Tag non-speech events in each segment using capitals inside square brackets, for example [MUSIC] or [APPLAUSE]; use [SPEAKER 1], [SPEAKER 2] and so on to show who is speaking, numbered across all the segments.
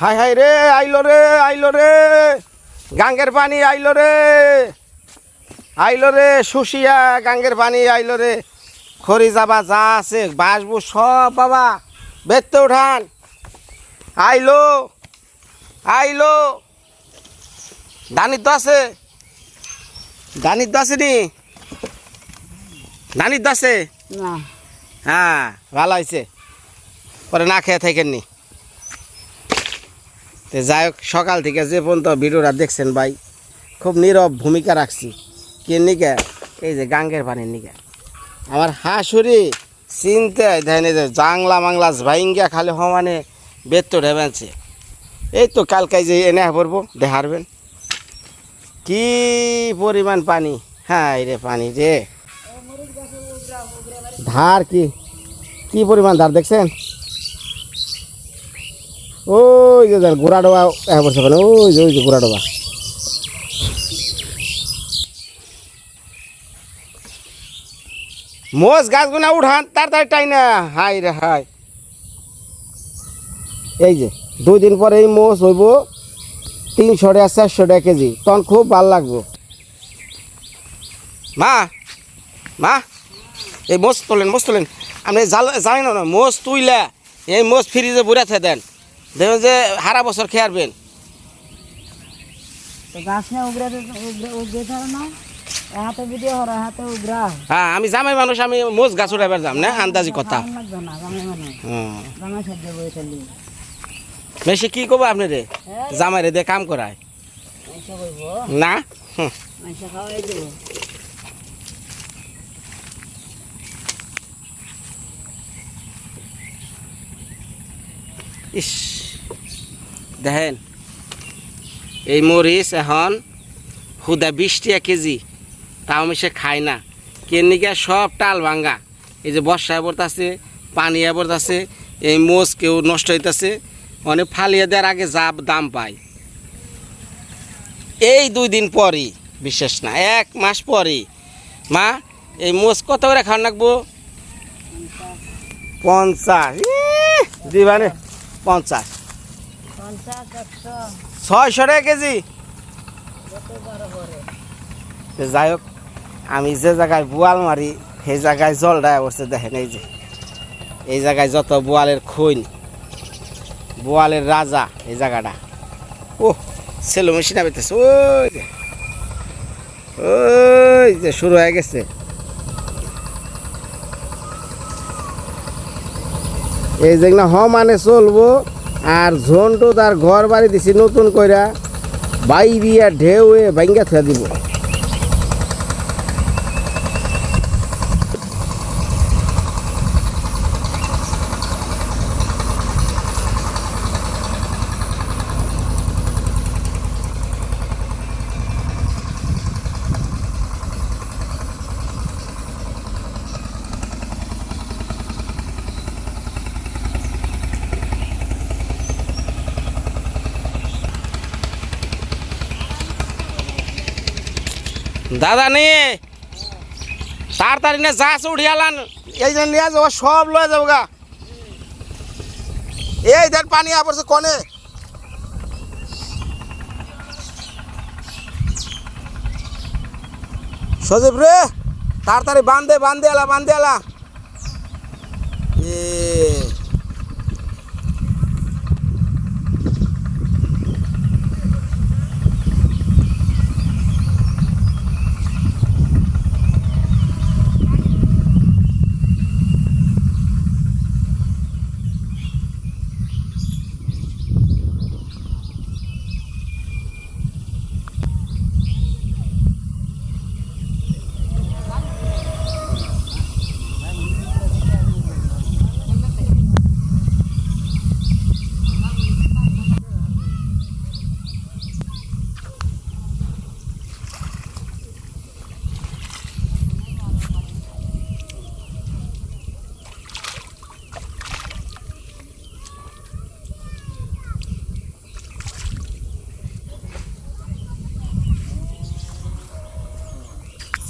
[SPEAKER 1] High high রে আইলো রে আইলো রে। গাঙ্গের পানি আইলো রে। আইলো রে শুষিয়া গাঙ্গের পানি আইলো রে। খড়ি যাবা যা আছে বাসবু সব বাবা। বেরতে উঠান। আইলো আইলো। দানির তো আছে। দানির তো আছে নি? দানির তো আছে হ্যাঁ ভালো হয়েছে পরে না খেয়ে থাকেননি। তো যাই হোক, সকাল থেকে যে পর্যন্ত ভিডিওটা দেখছেন ভাই, খুব নীরব ভূমিকা রাখছি। কে নিকে? এই যে গাঙ্গের পানির নিকে। আমার হাঁসুরি চিনতে এই যে জাংলা মাংলা ভাইঙ্গা খালি সমানে বেত্ত ঢেবেছে এই তো কালকে যে এনে পড়ব দেখারবেন কি পরিমাণ পানি? হ্যাঁ রে পানি রে। ধার কি? কি পরিমাণ ধার দেখছেন? ওই যে দেন গোড়া ডোবা হ্যাঁ বলছে ওখানে ওই যে ওই যে গোড়া ডোবা। মোষ গাছগুনা উঠান, তাড়াতাড়ি টাই না হাই রে হাই। এই যে, দুই দিন পরে এই মোষ হইব তিনশো টাকা চারশো টাকা কেজি, তখন খুব ভালো লাগবো। মা মা, এই মোষ তোলেন মোষ তোলেন। আপনি জানেন না, মোষ তুইলা, এই মোষ ফ্রিজে বুড়াতে দেন। দেখবেন যে হারা বছর খেয়ারবেন হ্যাঁ আমি জামাই মানুষ আমি গাছ উঠাইবার যাম না? আন্দাজি কথা। বেশি কি করব আপনি রে? জামাই রে দিয়ে কাম করায়। না হুম।
[SPEAKER 2] মাইসা খাওয়াই দিব
[SPEAKER 1] ইস। দেখেন, এই মরিচ এখন হুদা বিশ টাকা কেজি, তাও সে খায় না। কেনিকা সব টাল ভাঙ্গা। এই যে বর্ষা বর্ষায় পড়তেছে, পানি পড়তেছে, এই মোষ কেউ নষ্ট হইতেছে, অনেক ফালিয়ে দেওয়ার আগে যা দাম পায়। এই দুই দিন পরই, বিশেষ না, এক মাস পরই। মা, এই মোষ কত করে খাওয়ান রাখব পঞ্চাশ। দিবানে। পঞ্চাশ। ছয়শো টাকা কেজি। যাই হোক আমি যে জায়গায় বোয়াল মারি সেই জায়গায় জল দেয় বসে দেখেন এই যে। এই জায়গায় যত বোয়ালের খুন বোয়ালের রাজা এই জায়গাটা। ও সেলো মেশিন পেতেছে ওই যে ওই যে শুরু হয়ে গেছে। এই যেগুলো হ মানে চলবো, আর ঝোনটো তার ঘর বাড়ি দিছি নতুন কইরা বাইরিয়া ঢেউয়ে ভাঙ্গা থা দিব। দাদা নিয়ে তাড়াতাড়ি না, যা আছে উঠিয়ালান এই জন্য নিয়ে যাব, সব লয়ে যাব গা। এই দেখ পানি পড়ছে কনে। সজীব রে, তাড়াতাড়ি বান্ধে বান্ধে এলা বান্ধে এলা এ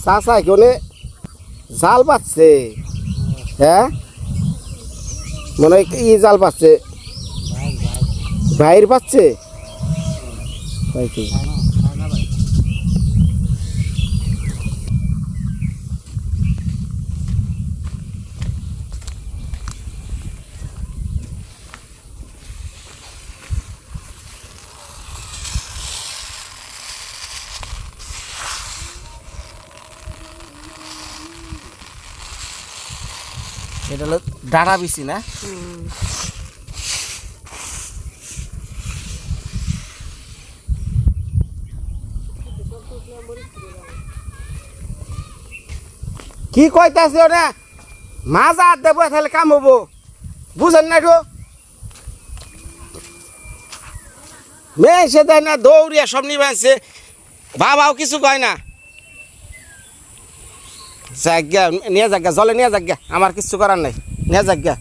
[SPEAKER 1] চাচা এখানে জাল পাচ্ছে। হ্যাঁ? মনে হয় জাল পাচ্ছে? বাইর পাচ্ছে? তাই কি এটা হলো ডাড়া বিচি না? কি কইতাছে ওরা মাছ আর দেবো তাহলে কাম হব। বুঝেন না তো মেয়ে সে না, দৌড়িয়া সব নিবে আনছে বাবাও কিছু কয় না। জায়গা নিয়ে জলে নিয়ে আমার কিছু করার নাই। নিয়ে জায়গা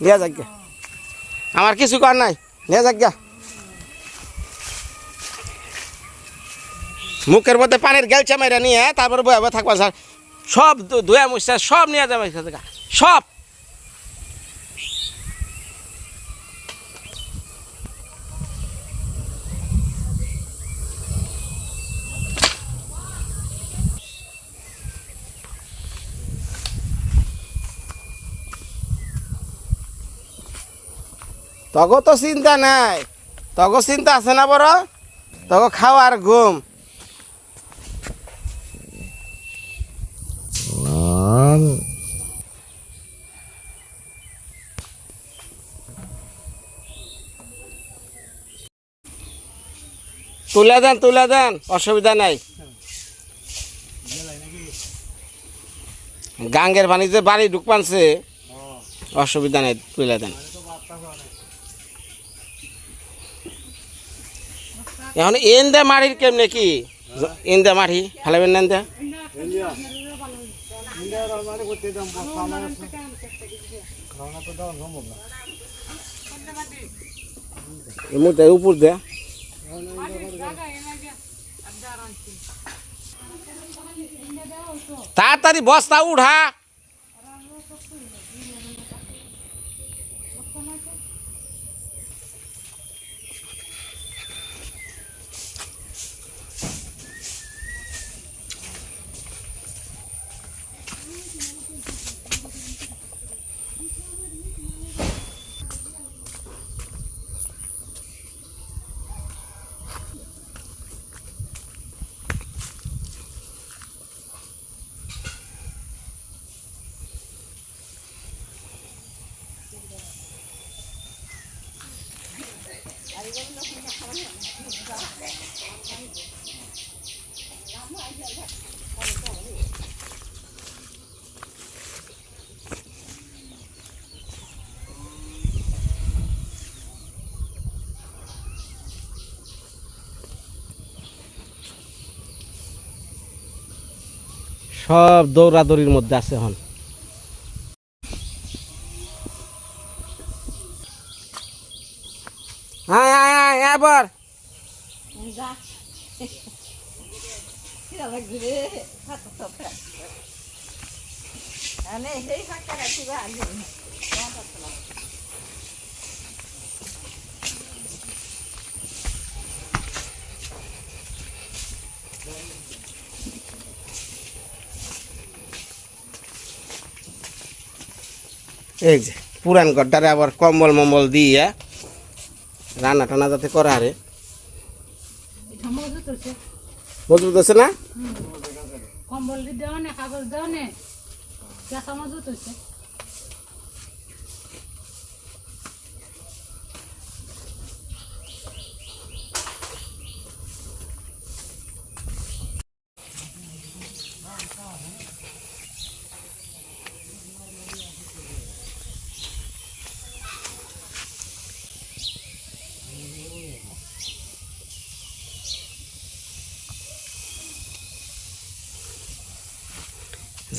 [SPEAKER 1] নিয়ে আমার কিছু করার নাই। নিয়ে মুখের মধ্যে পানির গেলছে মেরে নিয়ে, তারপরে বয়ে থাকবা স্যার। সব ধুয়া মুছে সব নিয়ে যাবে সব। তগো তো চিন্তা নাই। তগো চিন্তা আছে না বড়? তগো খাওয়ার ঘুম। তুলে দেন তুলে দেন অসুবিধা নাই। গাঙ্গের পানিতে বাড়ি ঢুক পানছে অসুবিধা নেই তুলে দেন। এখন এন্দা মাড়ির কেমনে কি? এন্দা মাড়ি, ফেলাবেন না এন্দা এই মুহূর্তে উপর দে। তাড়াতাড়ি বস্তা উঠা। সব দৌড়াদৌড়ির মধ্যে আছে এখন হ্যাঁ হ্যাঁ হ্যাঁ এবার এই যে পুরান গড্ডারে আবার কম্বল মম্বল দিয়ে রান্না টানা যাতে করা আরে। মজবুত আছে। না?
[SPEAKER 2] কম্বল দেওয়া নে কাগজ দেওয়া নে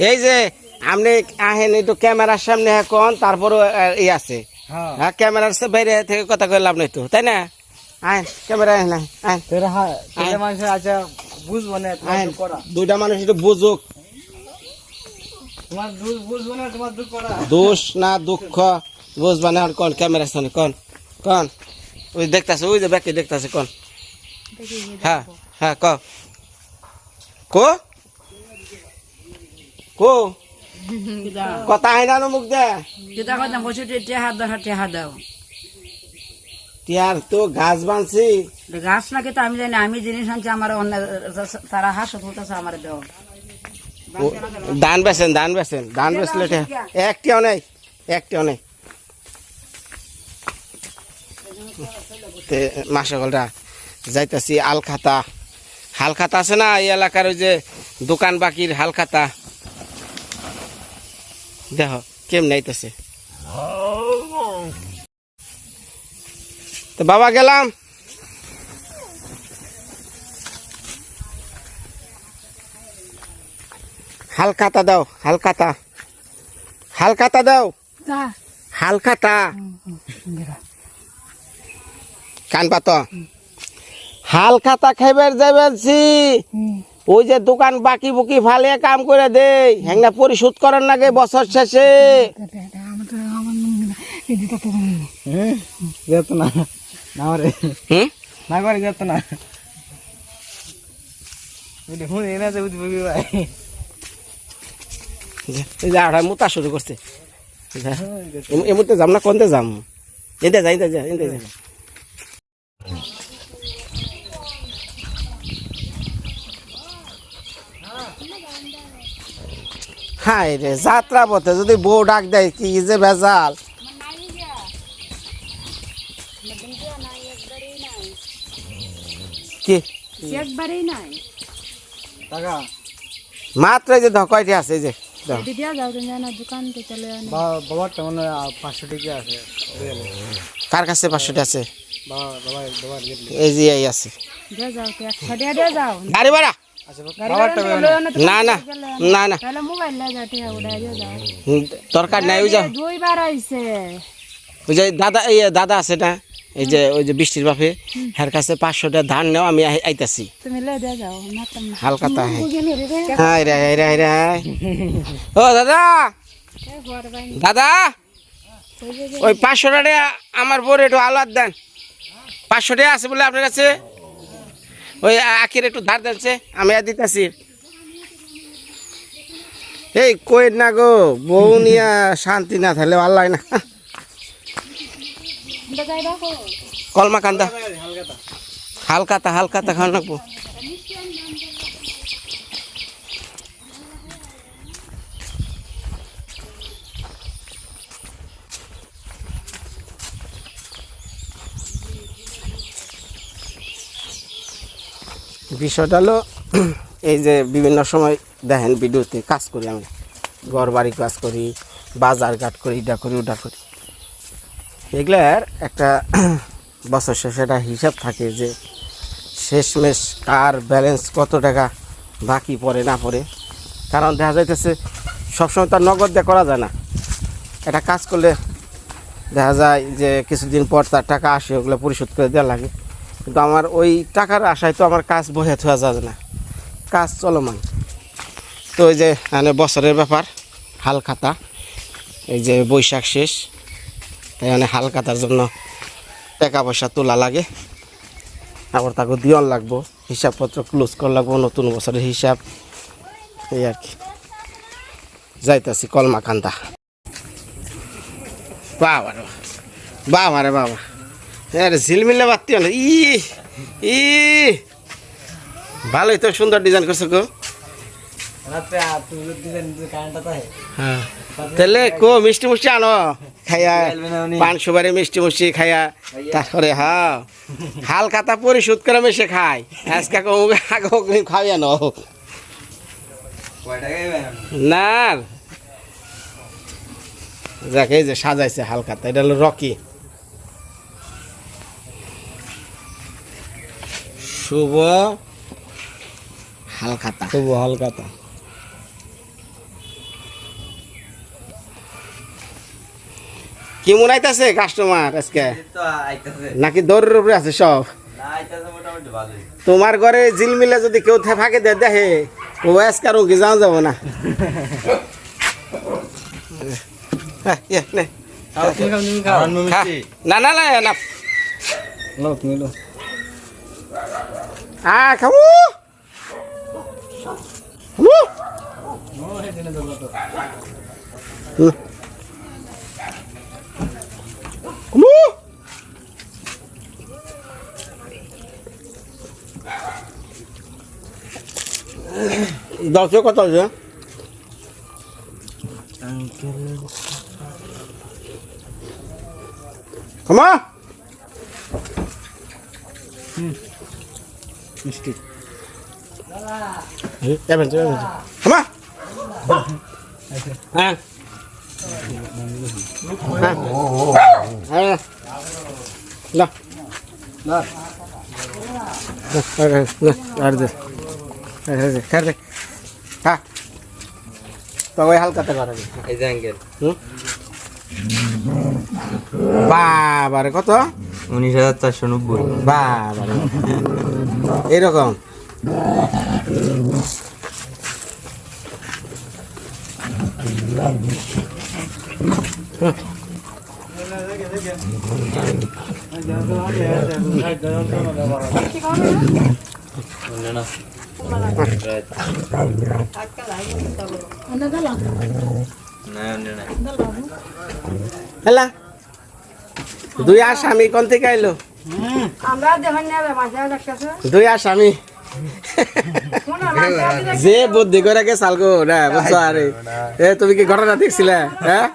[SPEAKER 1] এই যে আপনি আহেন একটু ক্যামেরার সামনে এখন তারপরও ই আছে।
[SPEAKER 3] হ্যাঁ।
[SPEAKER 1] হ্যাঁ ক্যামেরার বাইরে থেকে কথা কই লাভ নাই তো তাই না? আইন ক্যামেরা আইন আইন
[SPEAKER 3] হ্যাঁ আচ্ছা বুঝব না
[SPEAKER 1] দুইটা মানুষ একটু বুঝুক
[SPEAKER 3] তোমার দুধ বুঝব না তোমার দুধ করা
[SPEAKER 1] দোষ না দুঃখ বুঝবা না কোন ক্যামেরার সামনে কোন? কোন? ওই দেখতাছে ওই যে ব্যাকে দেখতাছে কোন? হ্যাঁ হ্যাঁ ক? কো? কো? কথা আইনা না মুখ দে।
[SPEAKER 2] যেটা কথা বসে টেহা দাও টেহা দাও।
[SPEAKER 1] টিয়ার তো গাছ বানছি।
[SPEAKER 2] গাছ না কিন্তু আমি জানি আমি জিনিস আনছি আমার অন্য তারা হাস হতেছে আমার দেও।
[SPEAKER 1] ও- ধান বেছেন ধান বেছেন ধান বেচলে একটিও নেই একটিও নেই। তে মাসগলরা যাইতাছি আলখাতা। হালখাতা আছে না এই এলাকার ওই যে দোকান বাকির হালখাতা? দেখো, কেমন আইতেছে। তো বাবা গেলাম। হালখাতা দাও হালখাতা হালখাতা দাও। হালখাতা কান পাত। হালখাতা খাইবার যাবেছি ওই যে দোকান বাকি বুকি ফালিয়ে কাম করে দেই। হ্যাংনা পরিশোধ করার নাগে বছর শেষে।
[SPEAKER 3] না। না না করে যেত না যে বুঝবি ভাই।
[SPEAKER 1] এই যে আড়াই মুতা শুরু করছে। এ- মুহূর্তে যাম না কোনতে যাম? এতে যাই এতে যা এতে যা। হাই রে যাত্রা পথে যদি বউ ডাক দেয় কি যে ভেজাল। কি?
[SPEAKER 2] একবারেই নাই।
[SPEAKER 3] টাকা।
[SPEAKER 1] মাত্র যে ধকয়টি আছে এই যে। দাও।
[SPEAKER 2] দিদিয়া যাও তুমি না দোকান থেকে চলে আনো।
[SPEAKER 3] বাবার তো মনে হয় পাঁচশো টাকা আছে।
[SPEAKER 1] কার কাছে পাঁচশোটা আছে? এই যে এই আছে। গাড়ি ভাড়া?
[SPEAKER 3] আচ্ছা
[SPEAKER 2] না।
[SPEAKER 1] না না দরকার নাই ওই যে
[SPEAKER 2] দুইবার আইছে।
[SPEAKER 1] ওই যে দাদা এই দাদা আছে না? এই যে ওই যে বৃষ্টির বাপে হের কাছে পাঁচশোটা ধান নেও আমি আইতাছি।
[SPEAKER 2] না
[SPEAKER 1] হালকাতা হ্যাঁ
[SPEAKER 2] রে রে।
[SPEAKER 1] হাই রে হাই রে হাই রে ও দাদা! দাদা! ওই পাঁচশো টাকা আমার বউর একটু আলাদ দেন। পাঁচশো টাকা আছে বলে আপনার কাছে। ওই আখির একটু ধার দেনছে আমি আর দিতেছি। এই কই না গো বউ নিয়া শান্তি না থাকলে আল্লাহ না।
[SPEAKER 2] যাই দেখো
[SPEAKER 1] কলমা কান্দা। হালকাতা হালকাতা খাওয়া লাগবো। বিষয়টা হলো, এই যে বিভিন্ন সময় দেখেন ভিডিওতে কাজ করি আমি ঘর বাড়ি কাজ করি, বাজার ঘাট করি, এটা করি, ওটা করি। এগুলার একটা [CLEARS THROAT] বছর শেষে একটা হিসাব থাকে যে শেষমেশ কার ব্যালেন্স কত টাকা বাকি পড়ে, না পড়ে। কারণ দেখা যাইতেছে, সবসময় তো আর নগদ দিয়ে করা যায় না। এটা কাজ করলে দেখা যায় যে কিছুদিন পর তার টাকা আসে, ওগুলো পরিশোধ করে দেওয়া লাগে। কিন্তু আমার ওই টাকার আশায় তো আমার কাজ বহে থাকা যাবে না। কাজ চলমান। তো ওই যে মানে বছরের ব্যাপার, হাল খাতা, এই যে বৈশাখ শেষ। তাই মানে হাল খাতার জন্য টাকা পয়সা তোলা লাগে। আবার তাকে দিয়ন লাগবো হিসাবপত্র ক্লোজ করা লাগবো নতুন বছরের হিসাব। এই আর কি। যাইতাছি কলমা কান্দা বাবা রে বাবা। রে বাবা। আরে ঝিলমিলে বাতি হলো ই ই। ভালোই তো সুন্দর ডিজাইন করছ গো। হ্যাঁ। তাহলে কো মিষ্টি মুষ্টি আনো। খাইয়া পান সুপারি মিষ্টি মুষ্টি খাইয়া তারপরে হ্যাঁ হালকাতা পরিশোধ করে মেশে খাই। আজকে আগে খাওয়াই আনো না যাকে এই যে সাজাইছে হালকাতা এটা হলো রকি। শুভ হালকাতা।
[SPEAKER 3] খুব হালকাতা।
[SPEAKER 1] কি মনে আইতাছে কাস্টমার আজকে নাকি দৌড়ের উপরে আছে সব? তোমার ঘরে জিলমিলে যদি কেউ থে- ফাঁকে দে দেখে ও আজকে আর ওকে যাওয়া যাব না। হ্যাঁ, নে। না না না না। আ খাব। হুম। খাব দশ কত আছে ক্ষমা
[SPEAKER 3] মিষ্টি
[SPEAKER 1] ক্ষমা হ্যাঁ হ্যাঁ না
[SPEAKER 3] না
[SPEAKER 1] আর দে হ্যাঁ তো হালকাতে করা
[SPEAKER 3] এই যে আঙ্কেল
[SPEAKER 1] বাবারে কত
[SPEAKER 3] উনিশ হাজার চারশো নব্বই
[SPEAKER 1] বাবারে এরকম
[SPEAKER 2] গেলাম
[SPEAKER 1] হেলা দুই আসামি কোন থেকে আইলো? দুই আসামি।
[SPEAKER 2] শোনো
[SPEAKER 1] যে বুদ্ধি করে গে সালগো না বুঝছ আরে। এ তুমি কি ঘটনা দেখছিলে হ্যাঁ?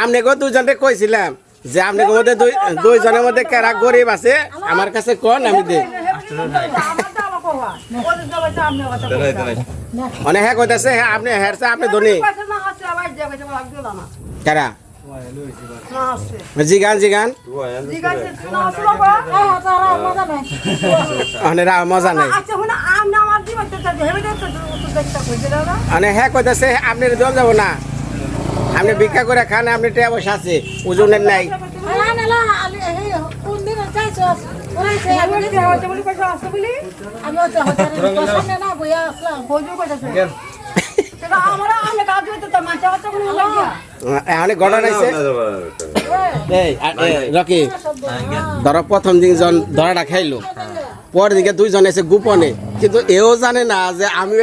[SPEAKER 1] আমনে গো দুজনকে কইছিলাম। যে গো মধ্যে দুই দুইজনের মধ্যে কারা গরিব আছে, আমার কাছে কোন আমি দে মানে হ্যাঁ কইতাছে হ্যাঁ আপনি হেরছে আপনি ধনী। কারা? জিগান জিগান। মানে রা, মজা নাই। মানে হ্যাঁ কইতাছে আপনি দল যাব না। আপনি ভিক্ষা করে খান, আপনি টিয়া পয়সা আছে, ওজনের নাই। এখন ঘটনা হয়েছে। রকি, ধরো প্রথম দিন ধরাটা খাইলো। পরের দিকে দুইজন এসে গোপনে। কিন্তু এও জানে না যে আমি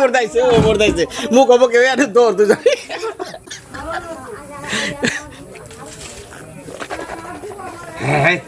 [SPEAKER 1] মোর দাইছে ও মরদাইছে মুখ হব কেউ আর দৌড় দুজন।
[SPEAKER 3] হ্যাঁ